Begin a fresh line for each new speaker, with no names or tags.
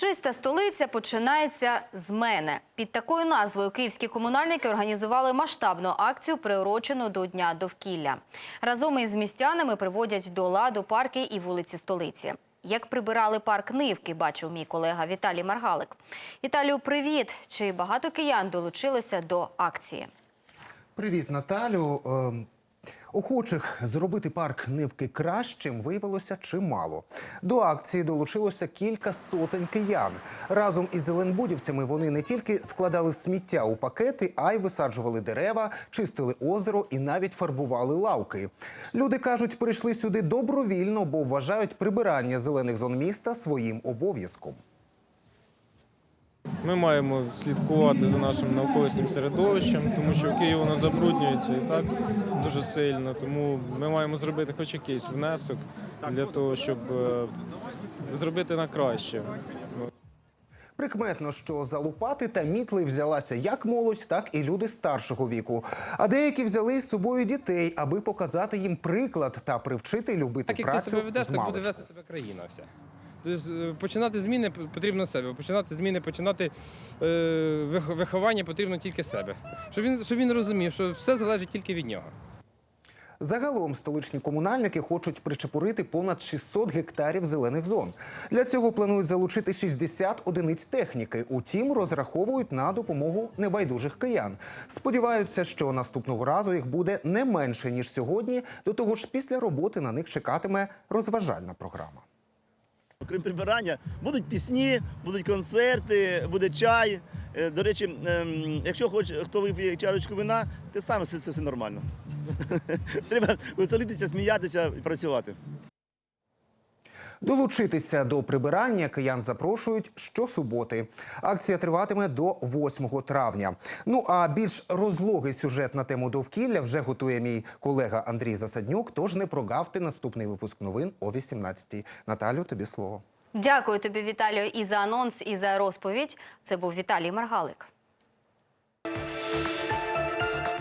Чиста столиця починається з мене. Під такою назвою київські комунальники організували масштабну акцію, приурочену до Дня довкілля. Разом із містянами приводять до ладу парки і вулиці столиці. Як прибирали парк Нивки, бачив мій колега Віталій Маргалик. Віталію, привіт! Чи багато киян долучилося до акції?
Привіт, Наталю. Охочих зробити парк Нивки кращим виявилося чимало. До акції долучилося кілька сотень киян. Разом із зеленбудівцями вони не тільки складали сміття у пакети, а й висаджували дерева, чистили озеро і навіть фарбували лавки. Люди кажуть, прийшли сюди добровільно, бо вважають прибирання зелених зон міста своїм обов'язком.
Ми маємо слідкувати за нашим навколишнім середовищем, тому що Київ воно забруднюється і так дуже сильно. Тому ми маємо зробити хоч якийсь внесок для того, щоб е, зробити на краще.
Прикметно, що за лопати та мітли взялася як молодь, так і люди старшого віку. А деякі взяли з собою дітей, аби показати їм приклад та привчити любити
Так як ти себе ведеш,
з
так буде вести себе країна вся. Е, починати зміни потрібно себе. Починати зміни, починати е, виховання потрібно тільки себе. Щоб він, щоб він розумів, що все залежить тільки від нього.
Загалом столичні комунальники хочуть причепурити понад 600 гектарів зелених зон. Для цього планують залучити 60 одиниць техніки. Утім, розраховують на допомогу небайдужих киян. Сподіваються, що наступного разу їх буде не менше ніж сьогодні. До того ж, після роботи на них чекатиме розважальна програма.
Окрім прибирання, будуть пісні, будуть концерти, буде чай. Е, До речі, ем, якщо хоч хто вип'є чарочку вина, те саме все, це все нормально. Треба веселитися, сміятися і працювати.
Долучитися до прибирання киян запрошують щосуботи. Акція триватиме до 8 травня. Ну а більш розлогий сюжет на тему довкілля вже готує мій колега Андрій Засаднюк. Тож не прогавте наступний випуск новин о 18-й. Наталю, тобі слово.
Дякую тобі, Віталію, і за анонс, і за розповідь. Це був Віталій Маргалик.